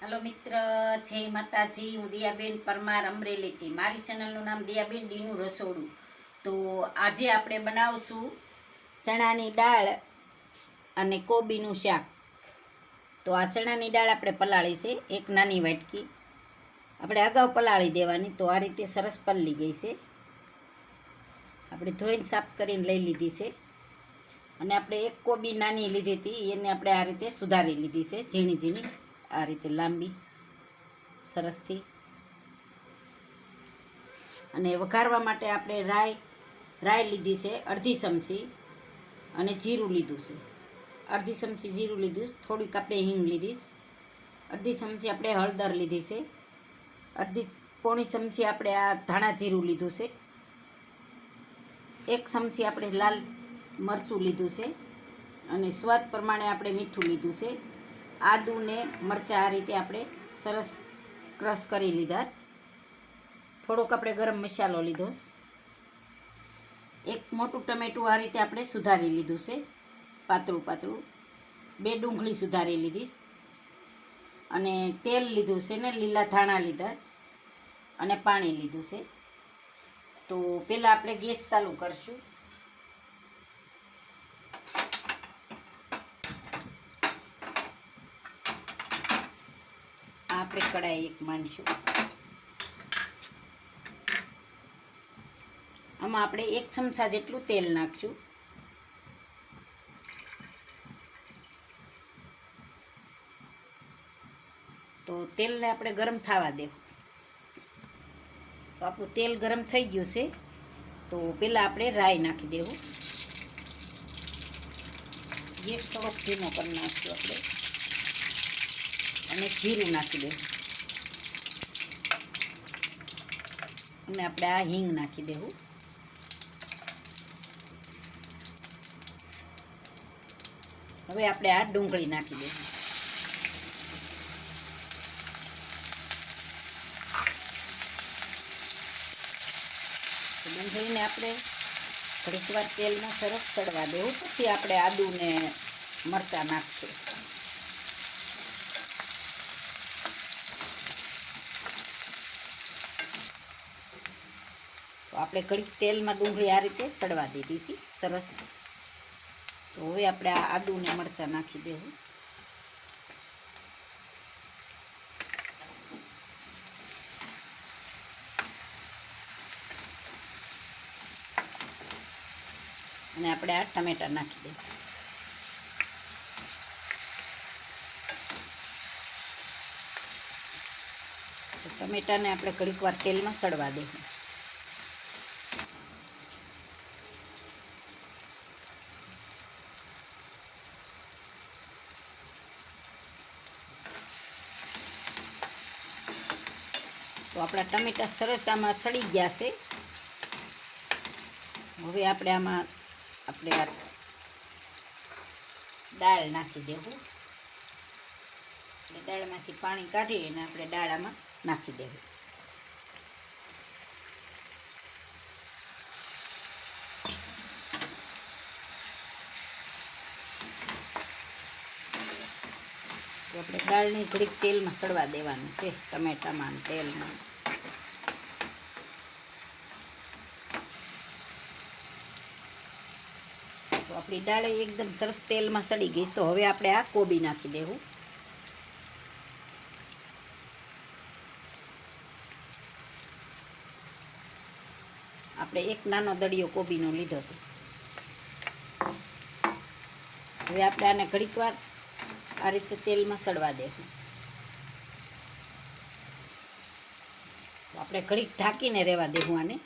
હાલો મિત્ર, જય માતાજી. હું દિયાબેન પરમાર અમરેલીથી. મારી ચેનલનું નામ દિયાબેન ડીનું રસોડું. તો આજે આપણે બનાવશું ચણાની દાળ અને કોબીનું શાક. તો આ ચણાની દાળ આપણે પલાળી છે, એક નાની વાટકી. આપણે અગાઉ પલાળી દેવાની, તો આ રીતે સરસ પલળી ગઈ છે. આપણે ધોઈને સાફ કરીને લઈ લીધી છે. અને આપણે એક કોબી નાની લીધી હતી, એને આપણે આ રીતે સુધારી લીધી છે, ઝીણી ઝીણી. આ રીતે લાંબી સરસથી અને વઘારવા માટે આપણે રાઈ રાઈ લીધી છે, અડધી ચમચી અને જીરું લીધું છે. અડધી ચમચી જીરું લીધું. થોડીક આપણે હિંગ લીધીશ અડધી ચમચી આપણે હળદર લીધી છે. અડધી પોણી ચમચી આપણે આ ધાણા જીરું લીધું છે. એક ચમચી આપણે લાલ મરચું લીધું છે. અને સ્વાદ પ્રમાણે આપણે મીઠું લીધું છે. આદુ ને મરચાં આ રીતે આપણે સરસ ક્રશ કરી લીધા થોડોક આપણે ગરમ મસાલો લીધો એક મોટું ટમેટું આ રીતે આપણે સુધારી લીધું છે. પાતળું પાતળું. બે ડુંગળી સુધારી લીધી અને તેલ લીધું છે ને લીલા ધાણા લીધા અને પાણી લીધું છે. તો પહેલાં આપણે ગેસ ચાલુ કરશું. આપણે કડાઈ એક માંડશું આમાં આપણે એક ચમચા જેટલું તેલ નાખશું. તો તેલને આપણે ગરમ થવા દેવું. તો આપણું તેલ ગરમ થઈ ગયું છે. તો પહેલાં આપણે રાઈ નાખી દેવું. ગેસ થોડોક ધીમો કરી નાખશું આપણે. અને જીરું નાખી દેવું. અને આપણે આ હિંગ નાખી દેવું. હવે આપણે આ ડુંગળી નાખી દેવું. ડુંગળીને આપણે થોડીક તેલમાં સરસ ચડવા દેવું. પછી આપણે આદુને મરચાં નાખશું. આપણે કડીક તેલમાં ડુંગળી આ રીતે ચડવા દીધી હતી. સરસ. તો હવે આપણે આ આદુને મરચાં નાખી દેવું. અને આપણે આ ટમેટા નાખી દઈશું ટમેટાને આપણે ઘડીક વાર તેલમાં સડવા દઈએ તો આપણા ટમેટા સરસ આમાં સડી ગયા છે. હવે આપણે આમાં, આપણે આ દાળ નાખી દેવું. એટલે દાળમાંથી પાણી કાઢી અને આપણે દાળ આમાં નાખી દેવું. આપણે દાળની થોડીક તેલમાં સડવા દેવાની છે, ટમેટામાં તેલમાં. તો આપણી દાળ એકદમ સરસ તેલમાં સડી ગઈ તો હવે આપણે આ કોબી નાખી દેવું. આપણે એક નાનો દડિયો કોબીનો લીધો હતો. હવે આપણે આને ઘડીક વાર આ રીતે તેલમાં સડવા દેવું. આપણે ઘડીક ઢાંકીને રહેવા દેવું આને.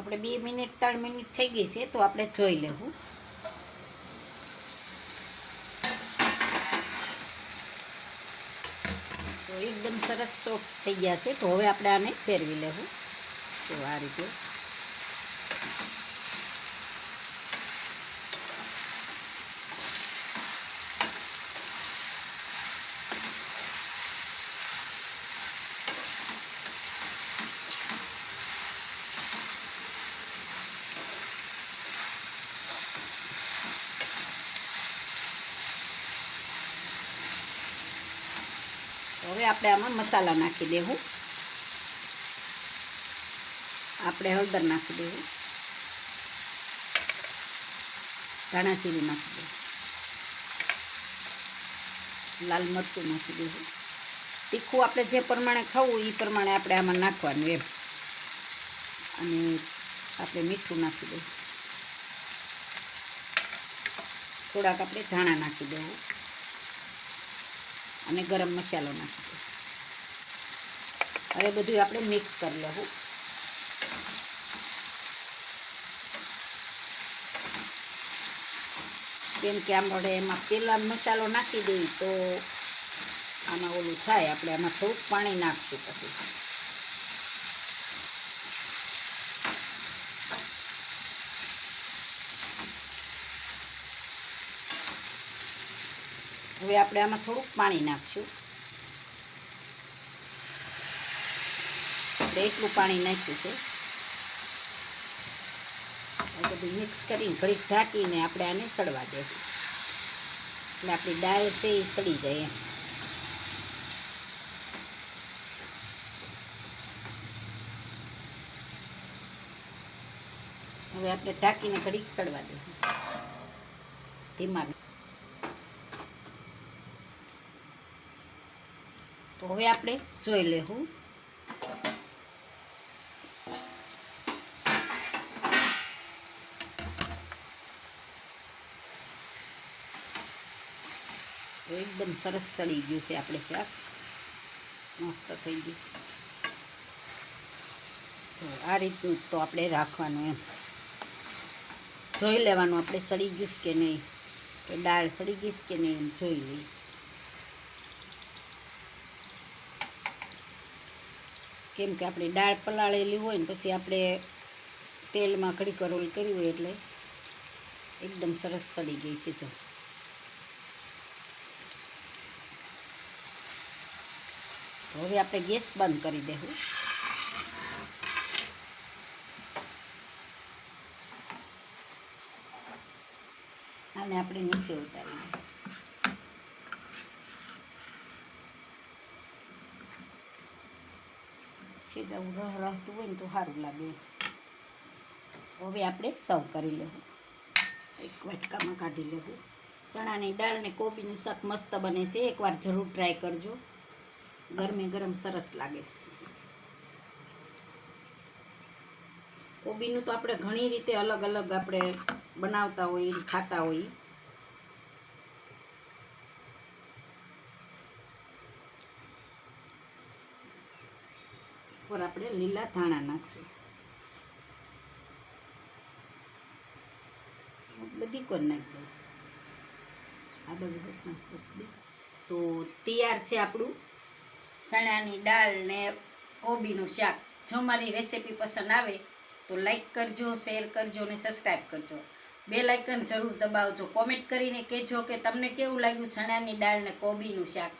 આપણે બે મિનિટ, ત્રણ મિનિટ થઈ ગઈ છે, તો આપણે જોઈ લેવું. તો એકદમ સરસ સોફ્ટ થઈ ગયા છે, તો હવે આપણે આને ફેરવી લેવું. તો આ રીતે. હવે આપણે આમાં મસાલા નાખી દેવું. આપણે હળદર નાખી દેવું. ધાણા જીરું નાખી દેવું. લાલ મરચું નાખી દેવું. તીખું આપણે જે પ્રમાણે ખાવું એ પ્રમાણે આપણે આમાં નાખવાનું એમ. અને આપણે મીઠું નાખી દેવું. થોડાક આપણે ધાણા નાખી દેવું. અને ગરમ મસાલો નાખી દેવો હવે બધું આપણે મિક્સ કરી લેવું. કેમ કે આપણે એમાં પહેલાં મસાલો નાખી દઈએ તો આમાં ઓલું થાય, આપણે આમાં થોડુંક પાણી નાખશું પછી. હવે આપણે આમાં થોડુંક પાણી નાખશું. આપણે એટલું પાણી નાખ્યું છે. બધું મિક્સ કરીને ઘડીક ઢાંકીને આપણે આને ચડવા દેવું એટલે આપણી દાળ છે એ ચડી જાય એમ. હવે આપણે ઢાંકીને ઘડીક ચડવા દેવું ધીમા તો હવે આપણે જોઈ લેવું. એકદમ સરસ સડી ગયું છે આપણે શાક. મસ્ત થઈ ગયું. તો આ રીતનું તો આપણે રાખવાનું એમ. જોઈ લેવાનું આપણે સડી ગયું કે નહીં? કે દાળ સડી ગઈ કે નહીં એમ જોઈ લઈએ. કેમ કે આપણે દાળ પલાળેલી હોય ને પછી આપણે તેલમાં કડી કરોલ કરી હોય એટલે એકદમ સરસ સડી ગઈ છે જો. હવે આપણે ગેસ બંધ કરી દેવું. અને આપણે નીચે ઉતારી છે જવું રહ રહેતું હોય ને તો સારું લાગે હવે આપણે સર્વ કરી લેવું. એક વાટકામાં કાઢી લેવું. ચણાની દાળ ને કોબીનું શાક મસ્ત બને છે. એકવાર જરૂર ટ્રાય કરજો. ગરમે ગરમ સરસ લાગે. કોબીનું તો આપણે ઘણી રીતે અલગ અલગ આપણે બનાવતા હોઈએ ખાતા હોઈએ પર આપણે લીલા ધાણા નાખશું. બધી કોણ નાખી દઉં? આ બાજુ નાખું તો તૈયાર છે આપણું ચણાની દાળ ને કોબીનું શાક. જો મારી રેસીપી પસંદ આવે તો લાઈક કરજો, શેર કરજો અને સબસ્ક્રાઈબ કરજો. બે લાઇકન જરૂર દબાવજો. કોમેન્ટ કરીને કહેજો કે તમને કેવું લાગ્યું ચણાની દાળ ને કોબીનું શાક?